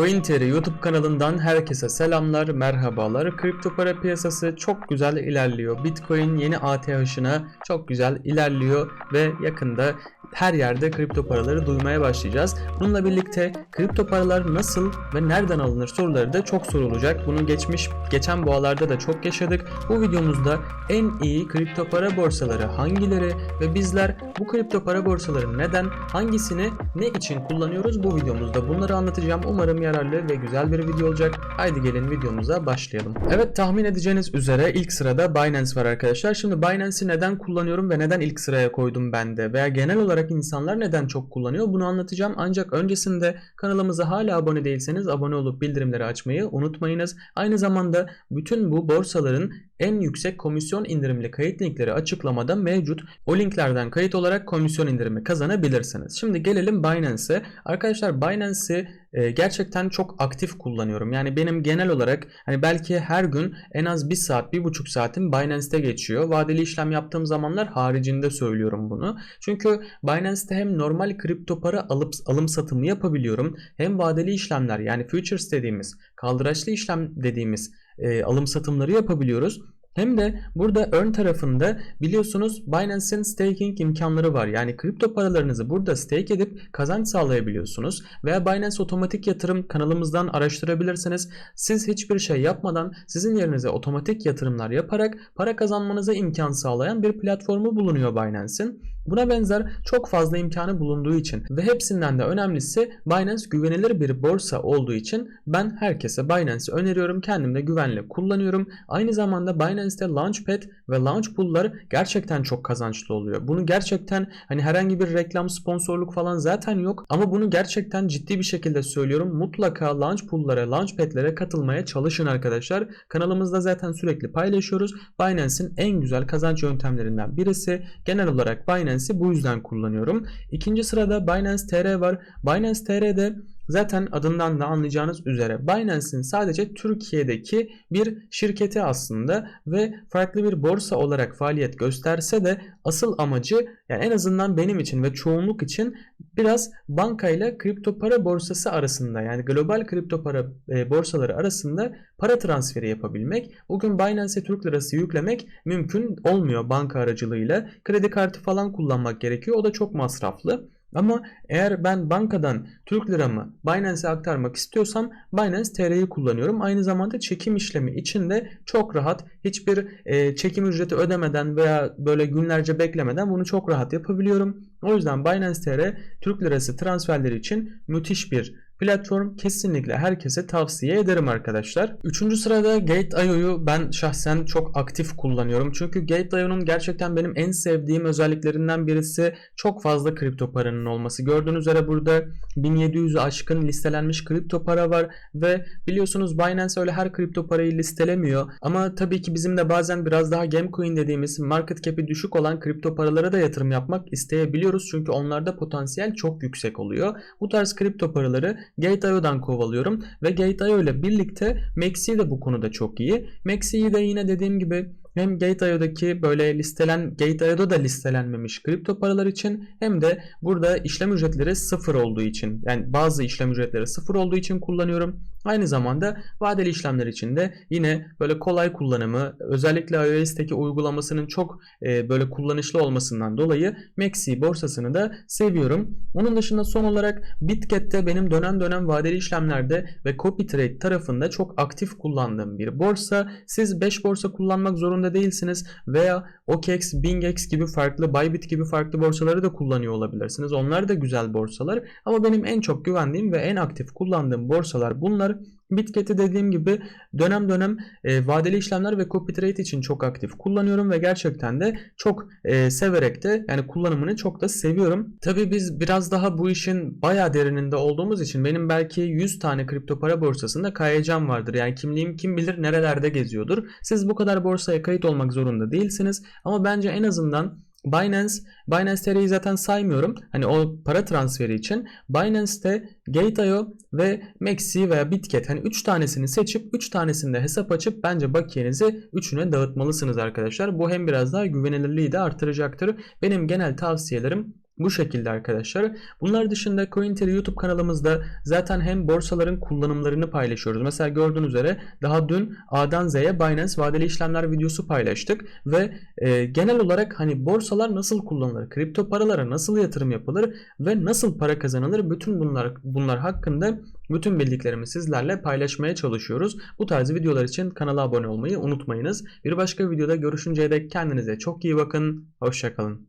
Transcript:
CoinTR YouTube kanalından herkese selamlar, merhabalar. Kripto para piyasası çok güzel ilerliyor. Bitcoin yeni ATH'ına çok güzel ilerliyor ve yakında her yerde kripto paraları duymaya başlayacağız. Bununla birlikte kripto paralar nasıl ve nereden alınır soruları da çok sorulacak. Bunu geçmiş geçen boğalarda da çok yaşadık. Bu videomuzda en iyi kripto para borsaları hangileri ve bizler bu kripto para borsaları neden, hangisini, ne için kullanıyoruz bu videomuzda bunları anlatacağım. Umarım yararlı ve güzel bir video olacak. Haydi gelin videomuza başlayalım. Evet tahmin edeceğiniz üzere ilk sırada Binance var arkadaşlar. Şimdi Binance'i neden kullanıyorum ve neden ilk sıraya koydum ben de veya genel olarak insanlar neden çok kullanıyor bunu anlatacağım. Ancak öncesinde kanalımıza hala abone değilseniz abone olup bildirimleri açmayı unutmayınız. Aynı zamanda bütün bu borsaların en yüksek komisyon indirimli kayıt linkleri açıklamada mevcut. O linklerden kayıt olarak komisyon indirimi kazanabilirsiniz. Şimdi gelelim Binance'e. Arkadaşlar Binance'i e, gerçekten çok aktif kullanıyorum. Yani benim genel olarak hani belki her gün en az 1 saat, 1,5 saatim Binance'te geçiyor. Vadeli işlem yaptığım zamanlar haricinde söylüyorum bunu. Çünkü Binance'te hem normal kripto para alıp alım satımı yapabiliyorum. Hem vadeli işlemler yani futures dediğimiz, kaldıraçlı işlem dediğimiz e, alım satımları yapabiliyoruz. Hem de burada ön tarafında biliyorsunuz Binance'in staking imkanları var. Yani kripto paralarınızı burada stake edip kazanç sağlayabiliyorsunuz. Veya Binance otomatik yatırım kanalımızdan araştırabilirsiniz. Siz hiçbir şey yapmadan sizin yerinize otomatik yatırımlar yaparak para kazanmanıza imkan sağlayan bir platformu bulunuyor Binance'in. Buna benzer çok fazla imkanı bulunduğu için ve hepsinden de önemlisi Binance güvenilir bir borsa olduğu için ben herkese Binance'i öneriyorum. Kendim de güvenle kullanıyorum. Aynı zamanda Binance'te Launchpad ve Launchpool'lar gerçekten çok kazançlı oluyor. Bunu gerçekten hani herhangi bir reklam sponsorluk falan zaten yok ama bunu gerçekten ciddi bir şekilde söylüyorum. Mutlaka Launchpool'lara, Launchpad'lere katılmaya çalışın arkadaşlar. Kanalımızda zaten sürekli paylaşıyoruz. Binance'in en güzel kazanç yöntemlerinden birisi. Genel olarak Binance Binance'i bu yüzden kullanıyorum. İkinci sırada Binance TR var. Binance TR'de zaten adından da anlayacağınız üzere Binance'in sadece Türkiye'deki bir şirketi aslında ve farklı bir borsa olarak faaliyet gösterse de asıl amacı yani en azından benim için ve çoğunluk için biraz bankayla kripto para borsası arasında yani global kripto para e, borsaları arasında para transferi yapabilmek. Bugün Binance'e Türk lirası yüklemek mümkün olmuyor banka aracılığıyla. Kredi kartı falan kullanmak gerekiyor. O da çok masraflı. Ama eğer ben bankadan Türk liramı Binance'e aktarmak istiyorsam Binance TR'yi kullanıyorum. Aynı zamanda çekim işlemi için de çok rahat hiçbir e, çekim ücreti ödemeden veya böyle günlerce beklemeden bunu çok rahat yapabiliyorum. O yüzden Binance TR Türk lirası transferleri için müthiş bir platform kesinlikle herkese tavsiye ederim arkadaşlar. Üçüncü sırada Gate.io'yu ben şahsen çok aktif kullanıyorum. Çünkü Gate.io'nun gerçekten benim en sevdiğim özelliklerinden birisi çok fazla kripto paranın olması. Gördüğünüz üzere burada 1700'ü aşkın listelenmiş kripto para var ve biliyorsunuz Binance öyle her kripto parayı listelemiyor. Ama tabii ki bizim de bazen biraz daha Gamecoin dediğimiz market cap'i düşük olan kripto paralara da yatırım yapmak isteyebiliyoruz. Çünkü onlarda potansiyel çok yüksek oluyor. Bu tarz kripto paraları Gate.io'dan kovalıyorum ve Gate.io ile birlikte Maxi de bu konuda çok iyi. Maxi'yi de yine dediğim gibi hem Gate.io'daki böyle listelen Gate.io'da da listelenmemiş kripto paralar için hem de burada işlem ücretleri sıfır olduğu için yani bazı işlem ücretleri sıfır olduğu için kullanıyorum. Aynı zamanda vadeli işlemler için de yine böyle kolay kullanımı özellikle iOS'teki uygulamasının çok e, böyle kullanışlı olmasından dolayı Maxi borsasını da seviyorum. Onun dışında son olarak Bitget'te benim dönem dönem vadeli işlemlerde ve copy trade tarafında çok aktif kullandığım bir borsa. Siz 5 borsa kullanmak zorunda değilsiniz veya OKEx, BingX gibi farklı, Bybit gibi farklı borsaları da kullanıyor olabilirsiniz. Onlar da güzel borsalar ama benim en çok güvendiğim ve en aktif kullandığım borsalar bunlar Bitket'i dediğim gibi dönem dönem e, vadeli işlemler ve copy trade için çok aktif kullanıyorum ve gerçekten de çok e, severek de yani kullanımını çok da seviyorum. Tabi biz biraz daha bu işin baya derininde olduğumuz için benim belki 100 tane kripto para borsasında kayacağım vardır. Yani kimliğim kim bilir nerelerde geziyordur. Siz bu kadar borsaya kayıt olmak zorunda değilsiniz ama bence en azından Binance, Binance TR'yi zaten saymıyorum. Hani o para transferi için Binance'te Gate.io ve Maxi veya Bitget hani 3 tanesini seçip 3 tanesinde hesap açıp bence bakiyenizi 3'üne dağıtmalısınız arkadaşlar. Bu hem biraz daha güvenilirliği de artıracaktır. Benim genel tavsiyelerim Bu şekilde arkadaşlar. Bunlar dışında CoinTeri YouTube kanalımızda zaten hem borsaların kullanımlarını paylaşıyoruz. Mesela gördüğünüz üzere daha dün A'dan Z'ye Binance vadeli işlemler videosu paylaştık ve e, genel olarak hani borsalar nasıl kullanılır, kripto paralara nasıl yatırım yapılır ve nasıl para kazanılır bütün bunlar bunlar hakkında bütün bildiklerimi sizlerle paylaşmaya çalışıyoruz. Bu tarz videolar için kanala abone olmayı unutmayınız. Bir başka videoda görüşünceye dek kendinize çok iyi bakın. Hoşçakalın.